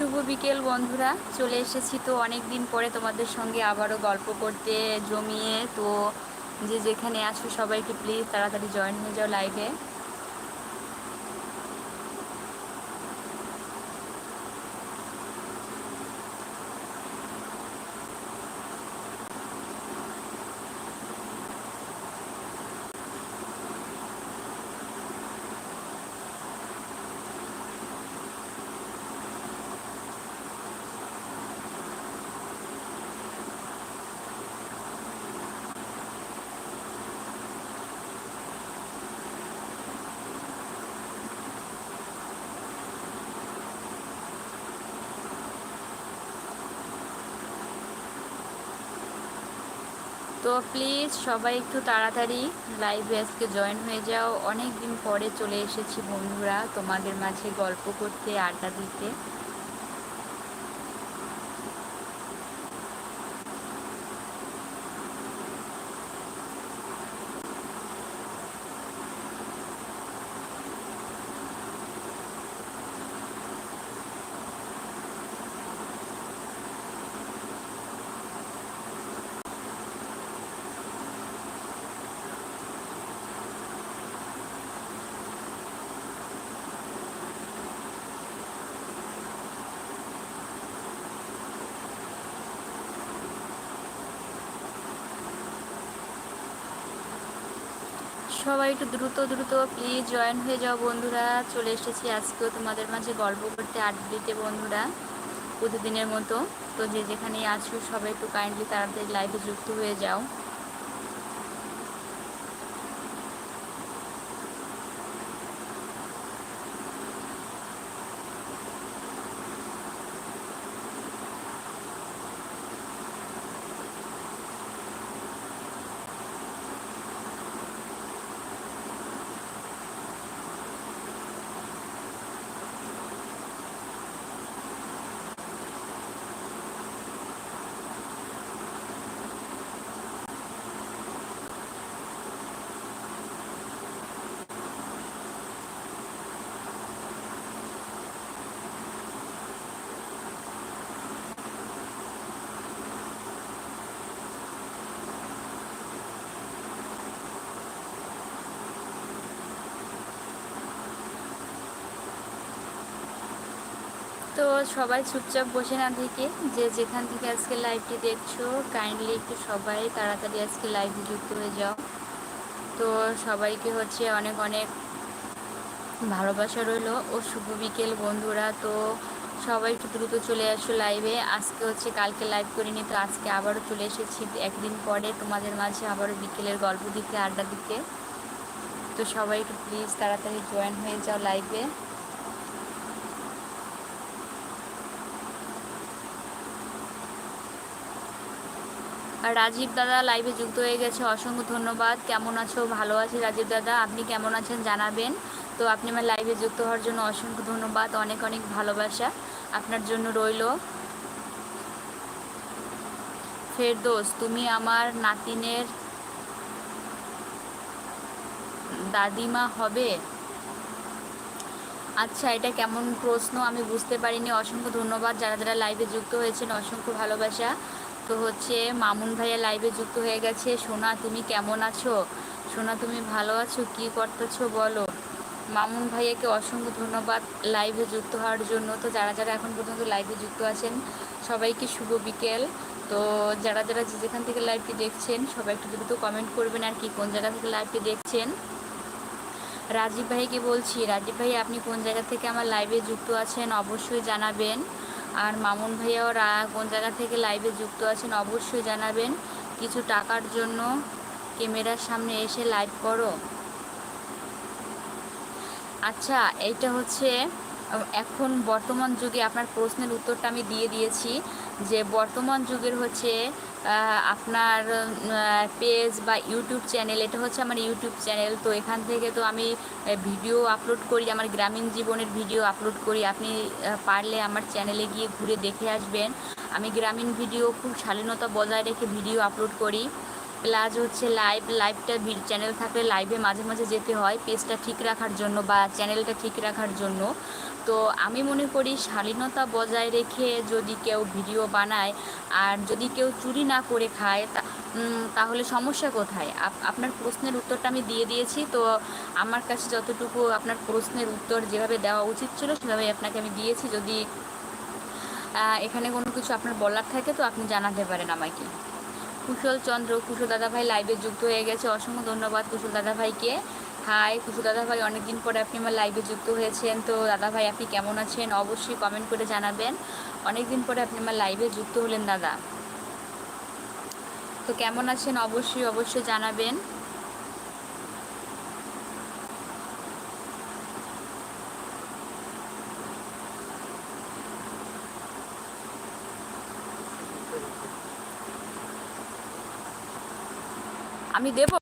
শুভ বিকেল, বন্ধুরা। চলে এসেছি তো অনেক দিন পরে তোমাদের সঙ্গে আবারও গল্প করতে জমিয়ে। তো যে যেখানে আছো সবাইকে প্লিজ তাড়াতাড়ি জয়েন হয়ে যাও লাইভে তো প্লিজ সবাই একটু তাড়াতাড়ি লাইভে আজকে জয়েন হয়ে যাও। অনেক দিন পরে চলে এসেছি বন্ধুরা তোমাদের মাঝে গল্প করতে, আড্ডা দিতে। সবাই একটু দ্রুত দ্রুত প্লিজ জয়েন হয়ে যাও বন্ধুরা। চলে এসেছি আজকেও তোমাদের মাঝে গল্প করতে আট দিতে বন্ধুরা, প্রতিদিনের মতো। তো যে যেখানেই আছো, সবাই একটু কাইন্ডলি তাড়াতাড়ি লাইভে যুক্ত হয়ে যাও। তো সবাই চুপচাপ বসে না থেকে যে যেখান থেকে আজকে লাইভটি দেখছ কাইন্ডলি একটু সবাই তাড়াতাড়ি আজকে লাইভে যুক্ত হয়ে যাও। তো সবাইকে হচ্ছে অনেক অনেক ভালোবাসা রইল। ও শুভ বিকেল বন্ধুরা, তো সবাই একটু দ্রুত চলে আসো লাইভে আজকে হচ্ছে কালকে লাইভ করিনি, তো আজকে আবারও চলে এসেছি একদিন পরে তোমাদের মাঝে আবারও বিকেলের গল্প দিতে আড্ডা দিতে তো সবাই একটু প্লিজ তাড়াতাড়ি জয়েন হয়ে যাও লাইভে আর রাজীব দাদা লাইভে যুক্ত হয়ে গেছে, অসংখ্য ধন্যবাদ। কেমন আছো? ভালো আছি রাজীব দাদা। আপনি কেমন আছেন জানাবেন। তো আপনি আমার লাইভে যুক্ত হওয়ার জন্য অসংখ্য ধন্যবাদ। অনেক অনেক ভালোবাসা আপনার জন্য রইল। ফেরদোস, তুমি আমার নাতিনের দাদিমা হবে? আচ্ছা এটা কেমন প্রশ্ন? আমি বুঝতে পারিনি। অসংখ্য ধন্যবাদ। যারা যারা লাইভে যুক্ত হয়েছেন, অসংখ্য ভালোবাসা। তো হচ্ছে মামুন ভাইয়া লাইভে যুক্ত হয়ে গেছে। সোনা, তুমি কেমন আছো? সোনা, তুমি ভালো আছো? কি করতেছো বলো? মামুন ভাইয়াকে অসংখ্য ধন্যবাদ লাইভে যুক্ত হওয়ার জন্য। তো যারা যারা এখন পর্যন্ত লাইভে যুক্ত আছেন, সবাইকে শুভ বিকেল। তো যারা যারা যে যেখান থেকে লাইভটি দেখছেন, সবাই একটু দ্রুত কমেন্ট করবেন আর কি, কোন জায়গা থেকে লাইভটি দেখছেন। রাজীব ভাইকে বলছি, রাজীব ভাই, আপনি কোন জায়গা থেকে আমার লাইভে যুক্ত আছেন অবশ্যই জানাবেন। আর মামুন ভাইয়া ওরা কোন জায়গা থেকে লাইভে যুক্ত আছেন অবশ্যই জানাবেন। কিছু টাকার জন্য ক্যামেরার সামনে এসে লাইভ করো। আচ্ছা এটা হচ্ছে এখন বর্তমান যুগে আপনার প্রশ্নের উত্তরটা আমি দিয়ে দিয়েছি যে বর্তমান যুগের হচ্ছে আপনার পেজ বা ইউটিউব চ্যানেল এটা হচ্ছে আমার ইউটিউব চ্যানেল তো এখান থেকে তো আমি ভিডিও আপলোড করি, আমার গ্রামীণ জীবনের ভিডিও আপলোড করি। আপনি পারলে আমার চ্যানেলে গিয়ে ঘুরে দেখে আসবেন। আমি গ্রামীণ ভিডিও খুব শালীনতা বজায় রেখে ভিডিও আপলোড করি। প্লাস হচ্ছে লাইভ লাইভটা চ্যানেল থাকলে লাইভে মাঝে মাঝে যেতে হয়। পেজটা ঠিক রাখার জন্য বা চ্যানেলটা ঠিক রাখার জন্য। তো আমি মনে করি শালীনতা বজায় রেখে যদি কেউ ভিডিও বানায় আর যদি কেউ চুরি না করে খায় তাহলে সমস্যা কোথায়? আপনার প্রশ্নের উত্তরটা আমি দিয়ে দিয়েছি, তো আমার কাছে যতটুকু আপনার প্রশ্নের উত্তর যেভাবে দেওয়া উচিত ছিল সেভাবে আপনাকে আমি দিয়েছি। যদি এখানে কোনো কিছু আপনার বলার থাকে তো আপনি জানাতে পারেন আমাকে। কুশল চন্দ্র, কুশল দাদাভাই লাইভে যুক্ত হয়ে গেছে। অসংখ্য ধন্যবাদ কুশল দাদাভাইকে। হাই কুশল দাদাভাই অনেকদিন পরে আপনি আমার লাইভে যুক্ত হয়েছেন। তো দাদাভাই, আপনি কেমন আছেন? অবশ্যই কমেন্ট করে জানাবেন। অনেকদিন পরে আপনি আমার লাইভে যুক্ত হলেন দাদা। তো কেমন আছেন? অবশ্যই অবশ্যই জানাবেন। আমি দেব?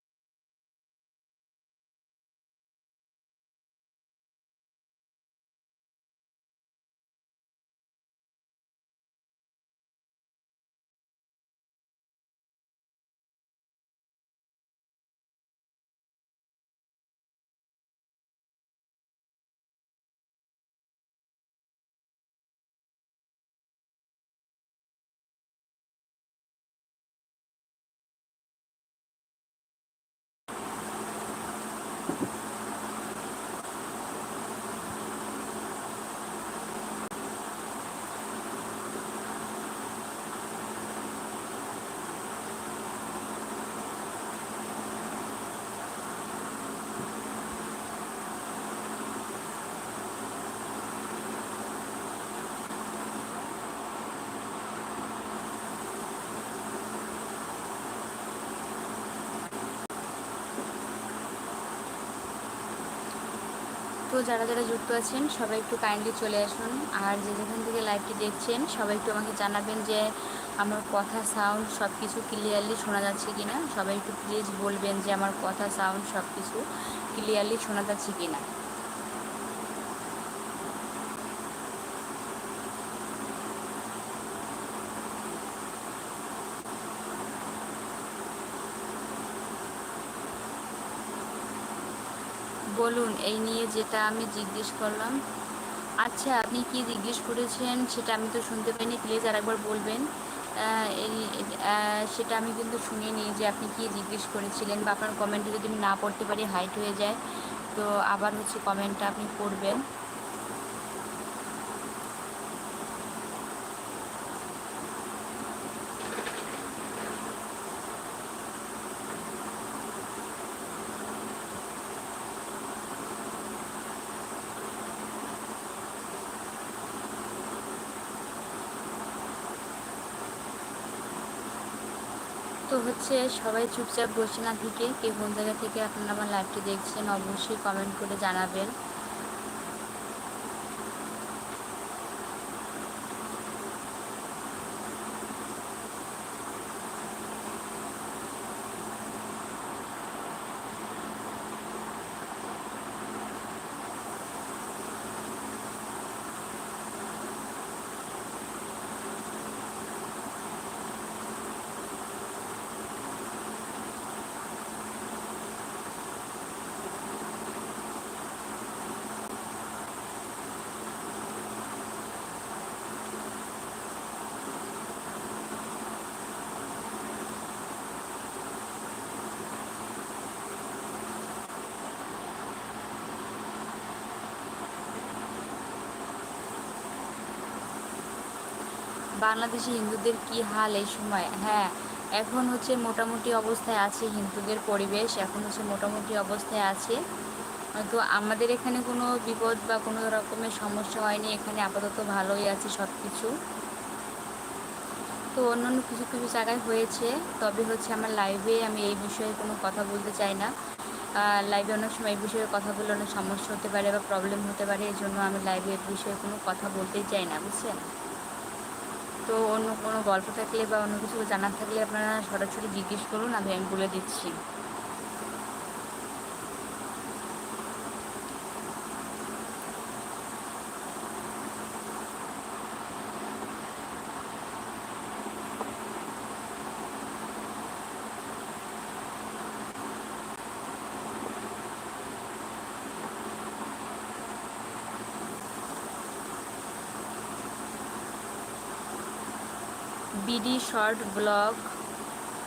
যারা যারা যুক্ত আছেন, সবাই একটু কাইন্ডলি চলে আসুন। আর যে যেখান থেকে লাইভটি দেখছেন, সবাই একটু আমাকে জানাবেন যে আমার কথা সাউন্ড সব কিছু ক্লিয়ারলি শোনা যাচ্ছে কি না সবাই একটু প্লিজ বলবেন যে আমার কথা সাউন্ড সব কিছু ক্লিয়ারলি শোনা যাচ্ছে কি না বলুন, এই নিয়ে যেটা আমি জিজ্ঞেস করলাম। আচ্ছা আপনি কি জিজ্ঞেস করেছেন সেটা আমি তো শুনতে পাইনি, প্লিজ আরেকবার বলবেন। সেটা আমি কিন্তু শুনে নিই যে আপনি কি জিজ্ঞেস করেছিলেন বা আপনার কমেন্টে যদি আমি না পড়তে পারি হাইট হয়ে যায়। তো আবার হচ্ছে কমেন্টটা আপনি পড়বেন তো হচ্ছে সবাই চুপচাপ বসে না থেকে, কে কোন জায়গা থেকে আপনারা আমার লাইভটি দেখছেন অবশ্যই কমেন্ট করে জানাবেন। বাংলাদেশি হিন্দুদের কি হাল এই সময়? হ্যাঁ এখন হচ্ছে মোটামুটি অবস্থায় আছে হিন্দুদের পরিবেশ, এখন হচ্ছে মোটামুটি অবস্থায় আছে। তো আমাদের এখানে কোনো বিপদ বা কোনো রকমের সমস্যা হয়নি, এখানে আপাতত ভালোই আছে সব কিছু তো অন্যান্য কিছু কিছু জায়গায় হয়েছে, তবে হচ্ছে আমার লাইভে আমি এই বিষয়ে কোনো কথা বলতে চাই না। লাইভে অনেক সময় এই বিষয়ে কথা বললে অনেক সমস্যা হতে পারে বা প্রবলেম হতে পারে এই জন্য আমি লাইভে এই বিষয়ে কোনো কথা বলতেই চাই না, বুঝছেন? তো অন্য কোনো গল্প থাকলে বা অন্য কিছু জানার থাকলে আপনারা সরাসরি জিজ্ঞেস করুন, আমি আমি বলে দিচ্ছি। বিডি শর্ট ব্লগ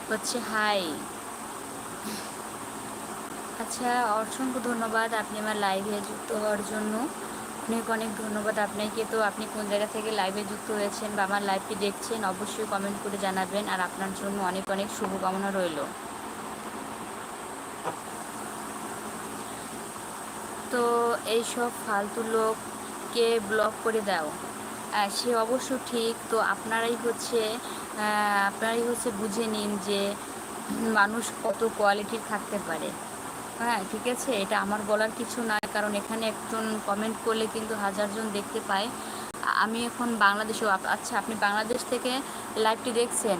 হচ্ছে হাই। আচ্ছা অসংখ্য ধন্যবাদ আপনি আমার লাইভে যুক্ত হওয়ার জন্য। অনেক অনেক ধন্যবাদ আপনাকে। তো আপনি কোন জায়গা থেকে লাইভে যুক্ত হয়েছেন বা আমার লাইভটি দেখছেন, অবশ্যই কমেন্ট করে জানাবেন। আর আপনার জন্য অনেক অনেক শুভকামনা রইল। তো এইসব ফালতু লোককে ব্লক করে দাও। সে অবশ্য ঠিক। তো আপনারাই হচ্ছে আপনারাই হচ্ছে বুঝে নিন যে মানুষ কত কোয়ালিটির থাকতে পারে। হ্যাঁ ঠিক আছে? এটা আমার বলার কিছু নয় কারণ এখানে একজন কমেন্ট করলে কিন্তু হাজারজন দেখতে পায়। আমি এখন বাংলাদেশেও আচ্ছা আপনি বাংলাদেশ থেকে লাইভটি দেখছেন?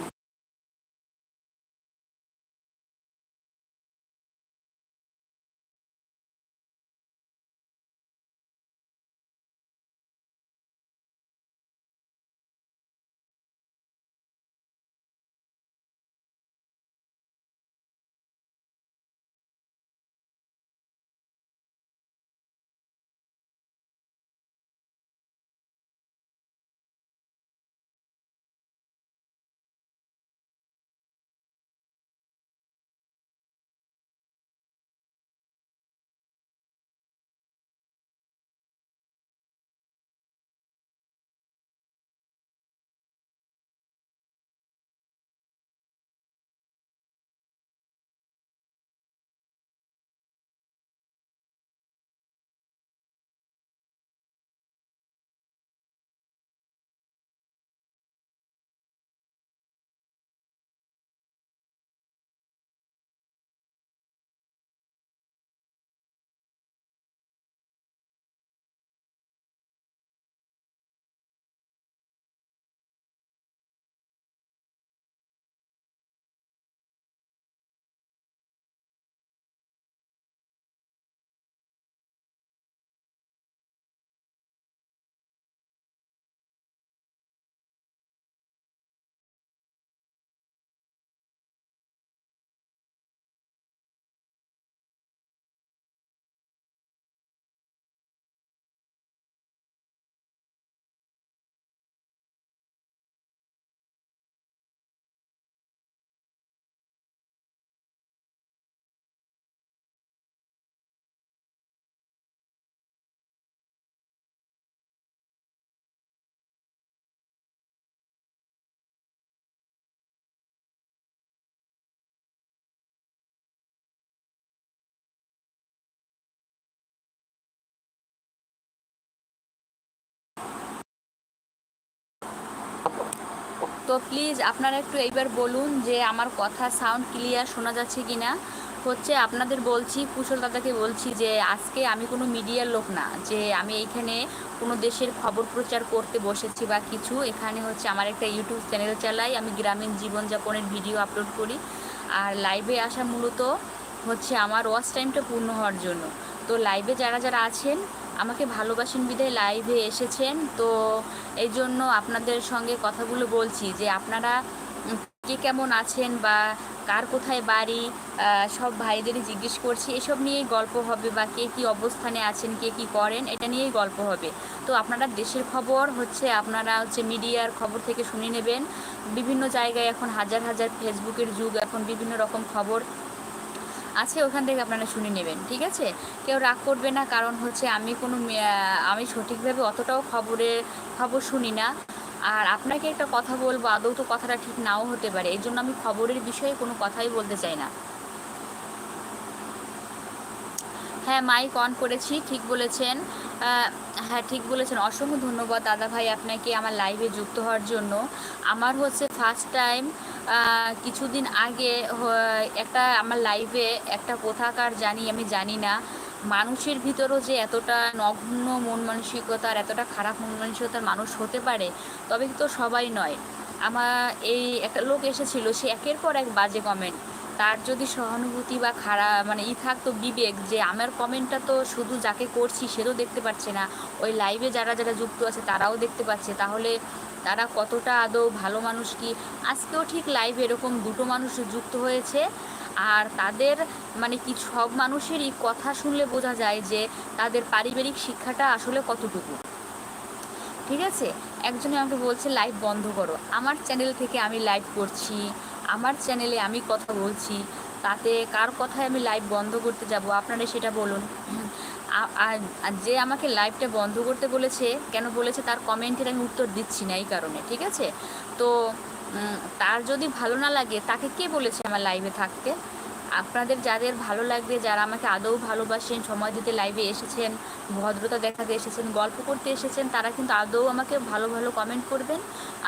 তো প্লিজ আপনারা একটু এইবার বলুন যে আমার কথা সাউন্ড ক্লিয়ার শোনা যাচ্ছে কি না হচ্ছে আপনাদের বলছি, কুশল দাদাকে বলছি যে আজকে আমি কোনো মিডিয়ার লোক না, যে আমি এইখানে কোনো দেশের খবর প্রচার করতে বসেছি বা কিছু। এখানে হচ্ছে আমার একটা ইউটিউব চ্যানেল চালাই, আমি গ্রামীণ জীবনযাপনের ভিডিও আপলোড করি। আর লাইভে আসা মূলত হচ্ছে আমার ওয়াচ টাইমটা পূর্ণ হওয়ার জন্য। তো লাইভে যারা যারা আছেন আমাকে ভালোবাসেন বিদায় লাইভে এসেছেন। তো এই জন্য আপনাদের সঙ্গে কথাগুলো বলছি যে আপনারা কে কেমন আছেন বা কার কোথায় বাড়ি সব ভাইদেরই জিজ্ঞেস করছি, এসব নিয়েই গল্প হবে বা কে কী অবস্থানে আছেন, কে কী করেন, এটা নিয়েই গল্প হবে। তো আপনারা দেশের খবর হচ্ছে, আপনারা হচ্ছে মিডিয়ার খবর থেকে শুনে নেবেন। বিভিন্ন জায়গায় এখন হাজার হাজার ফেসবুকের যুগ, এখন বিভিন্ন রকম খবর আছে, ওখান থেকে আপনারা শুনে নেবেন, ঠিক আছে? কেউ রাগ করবে না, কারণ হচ্ছে আমি কোনো আমি সঠিকভাবে অতটাও খবরের খবর শুনি না। আর আপনাকে একটা কথা বলব, আদৌ তো কথাটা ঠিক নাও হতে পারে এই জন্য আমি খবরের বিষয়ে কোনো কথাই বলতে চাই না। হ্যাঁ মাইক অন করেছি, ঠিক বলেছেন। হ্যাঁ ঠিক বলেছেন। অসংখ্য ধন্যবাদ দাদা ভাই আপনাকে আমার লাইভে যুক্ত হওয়ার জন্য। আমার হচ্ছে ফার্স্ট টাইম কিছুদিন আগে একটা আমার লাইভে একটা কোথাকার জানি, আমি জানি না। মানুষের ভিতরও যে এতটা নগ্ন মন মানসিকতার এতটা খারাপ মন মানসিকতার মানুষ হতে পারে, তবে তো সবাই নয়। আমার এই একটা লোক এসেছিল, সে একের পর এক বাজে কমেন্ট তার যদি সহানুভূতি বা খারাপ মানে ই থাকতো বিবেক যে, আমার কমেন্টটা তো শুধু যাকে করছি, সে তো দেখতে পাচ্ছে না। ওই লাইভে যারা যারা যুক্ত আছে, তারাও দেখতে পাচ্ছে। তাহলে তারা কতটা আদৌ ভালো মানুষ কি? আজকেও ঠিক লাইভ এরকম দুটো মানুষ যুক্ত হয়েছে। আর তাদের মানে কি সব মানুষেরই কথা শুনলে বোঝা যায় যে তাদের পারিবারিক শিক্ষাটা আসলে কতটুকু। ঠিক আছে? একজনে আমাকে বলছে লাইভ বন্ধ করো। আমার চ্যানেল থেকে আমি লাইভ করছি। আমার চ্যানেলে আমি কথা বলছি। তাতে কার কথায় আমি লাইভ বন্ধ করতে যাব? আপনারা সেটা বলুন। যে আমাকে লাইভটা বন্ধ করতে বলেছে, কেন বলেছে তার কমেন্টের আমি উত্তর দিচ্ছি না এই কারণে, ঠিক আছে? তো তার যদি ভালো না লাগে, তাকে কে বলেছে আমার লাইভে থাকতে? আপনাদের যাদের ভালো লাগবে, যারা আমাকে আদৌ ভালোবাসেন, সময় দিতে লাইভে এসেছেন, ভদ্রতা দেখাতে এসেছেন, গল্প করতে এসেছেন, তারা কিন্তু আদৌ আমাকে ভালো ভালো কমেন্ট করবেন,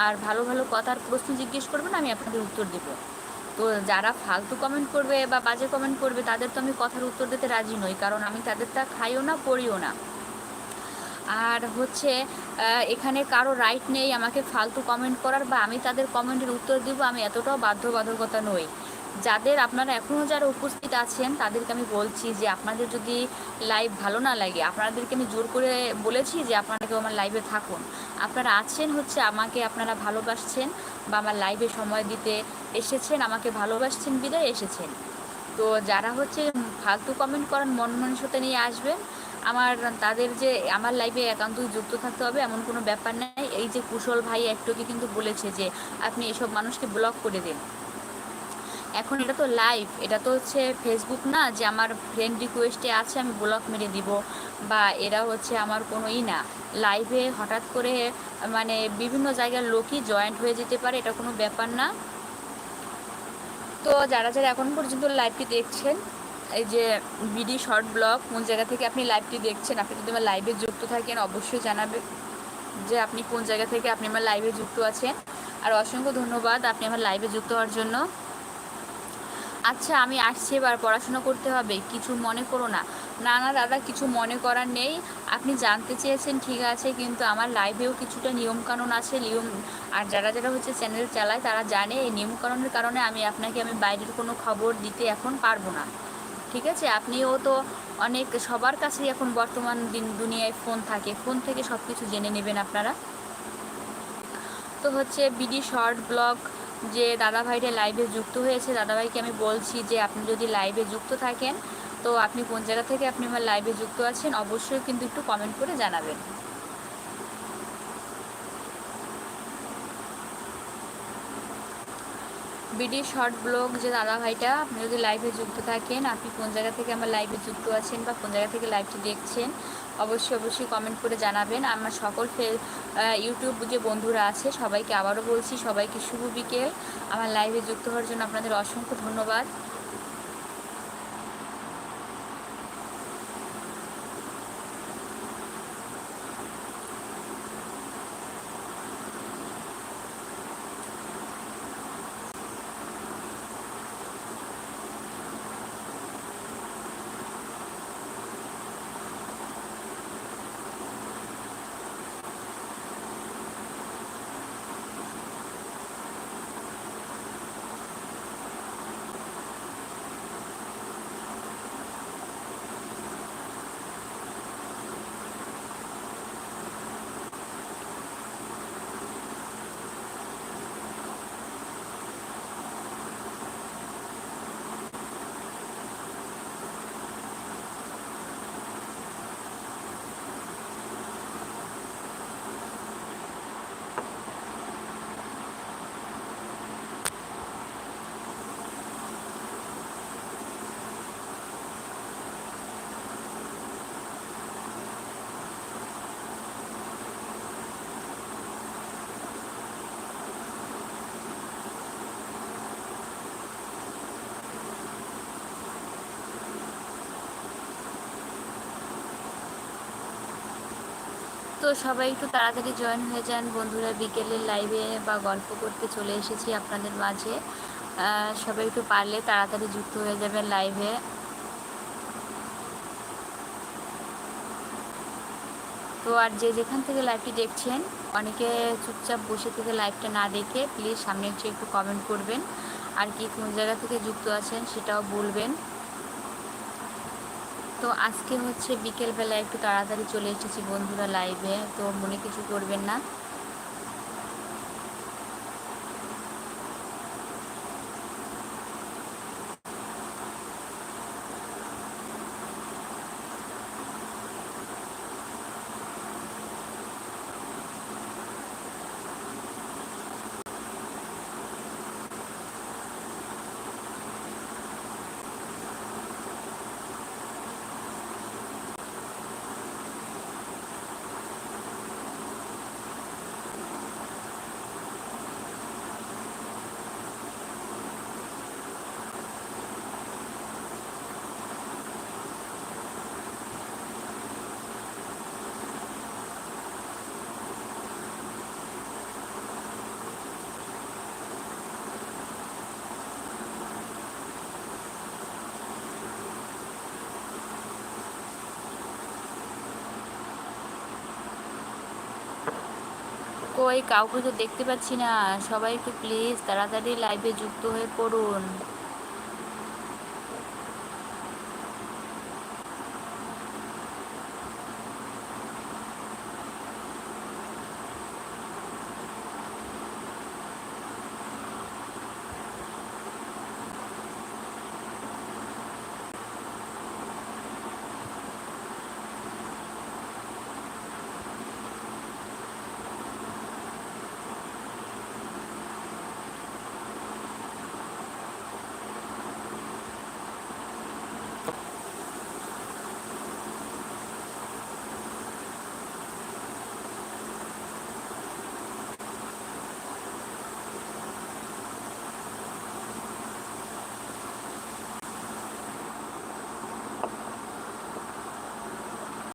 আর ভালো ভালো কথার প্রশ্ন জিজ্ঞেস করবেন, আমি আপনাদের উত্তর দেবো। তো যারা ফালতু কমেন্ট করবে বা বাজে কমেন্ট করবে, তাদের তো আমি কথার উত্তর দিতে রাজি নই, কারণ আমি তাদেরটা খাইও না, পড়িও না। আর হচ্ছে এখানে কারও রাইট নেই আমাকে ফালতু কমেন্ট করার, বা আমি তাদের কমেন্টের উত্তর দিব, আমি এতটাও বাধ্যবাধকতা নই। যাদের আপনারা এখনও যারা উপস্থিত আছেন, তাদেরকে আমি বলছি যে আপনাদের যদি লাইভ ভালো না লাগে, আপনাদেরকে আমি জোর করে বলেছি যে আপনারা কেউ আমার লাইভে থাকুন। আপনারা আছেন হচ্ছে আমাকে আপনারা ভালোবাসছেন বা আমার লাইভে সময় দিতে এসেছেন, আমাকে ভালোবাসছেন, বিদায় এসেছেন। তো যারা হচ্ছে ফালতু কমেন্ট করেন মন মানসিকতা নিয়ে আসবেন, আমার তাদের যে আমার লাইফে একান্তই যুক্ত থাকতে হবে, এমন কোনো ব্যাপার নাই। এই যে কুশল ভাই একটুকে কিন্তু বলেছে যে, আপনি এসব মানুষকে ব্লক করে দিন। এখন এটা তো লাইভ এটা তো হচ্ছে ফেসবুক না, যে আমার ফ্রেন্ড রিকোয়েস্টে আছে, আমি ব্লক মেরে দিব, বা এরা হচ্ছে আমার কোনো ই না। লাইভে হঠাৎ করে মানে বিভিন্ন জায়গার লোকই জয়েন্ট হয়ে যেতে পারে, এটা কোনো ব্যাপার না। তো যারা যারা এখন পর্যন্ত লাইভটি দেখছেন, এই যে বিডি শর্ট ব্লগ কোন জায়গা থেকে আপনি লাইভটি দেখছেন, আপনি যদি আমার লাইভে যুক্ত থাকেন, অবশ্যই জানাবে যে আপনি কোন জায়গা থেকে আপনি আমার লাইভে যুক্ত আছেন। আর অসংখ্য ধন্যবাদ আপনি আমার লাইভে যুক্ত হওয়ার জন্য। আচ্ছা আমি আসছি এবার, পড়াশোনা করতে হবে, কিছু মনে করো না। না না, দাদা, কিছু মনে করার নেই। আপনি জানতে চেয়েছেন, ঠিক আছে, কিন্তু আমার লাইভেও কিছুটা নিয়মকানুন আছে, নিয়ম, আর যারা যারা হচ্ছে চ্যানেল চালায়, তারা জানে, এই নিয়মকানুনের কারণে আমি আপনাকে, আমি বাইরের কোনো খবর দিতে এখন পারব না। ঠিক আছে? আপনিও তো অনেক, সবার কাছেই এখন বর্তমান দিন, দুনিয়ায় ফোন থাকে। ফোন থেকে সব কিছু জেনে নেবেন আপনারা। তো হচ্ছে বিডি শর্ট ব্লগ যে দাদাভাইটা লাইভে যুক্ত হয়েছে, দাদাভাইকে আমি বলছি যে আপনি যদি লাইভে যুক্ত থাকেন, তো আপনি কোন জায়গা থেকে আপনি আমার লাইভে যুক্ত আছেন, অবশ্যই কিন্তু একটু কমেন্ট করে জানাবেন। বিডি শর্ট ব্লগ যে দাদা ভাইটা আপনি যদি লাইভে যুক্ত থাকেন, আপনি কোন জায়গা থেকে আমার লাইভে যুক্ত আছেন বা কোন জায়গা থেকে লাইভটি দেখছেন, অবশ্যই অবশ্যই কমেন্ট করে জানাবেন। আমার সকল ফে ইউটিউব যে বন্ধুরা আছে, সবাইকে আবারও বলছি, সবাইকে শুভ বিকেল। আমার লাইভে যুক্ত হওয়ার জন্য আপনাদের অসংখ্য ধন্যবাদ। তো সবাই একটু তাড়াতাড়ি জয়েন হয়ে যান। বন্ধুরা বিকেলের লাইভে বা গল্প করতে চলে এসেছি আপনাদের মাঝে। সবাই একটু পারলে তাড়াতাড়ি যুক্ত হয়ে যাবেন লাইভে তো আর যে যেখান থেকে লাইভটি দেখছেন, অনেকে চুপচাপ বসে থেকে লাইভটা না দেখে প্লিজ সামনে একটু কমেন্ট করবেন। আর কি কোন জায়গা থেকে যুক্ত আছেন সেটাও বলবেন। তো আজকে হচ্ছে বিকেলবেলা একটু তাড়াতাড়ি চলে এসেছি বন্ধুরা লাইভে তো মনে কিছু করবেন না। কই কাউকে তো দেখতে পাচ্ছি না। সবাই একটু প্লিজ তাড়াতাড়ি লাইভে যুক্ত হয়ে পড়ুন।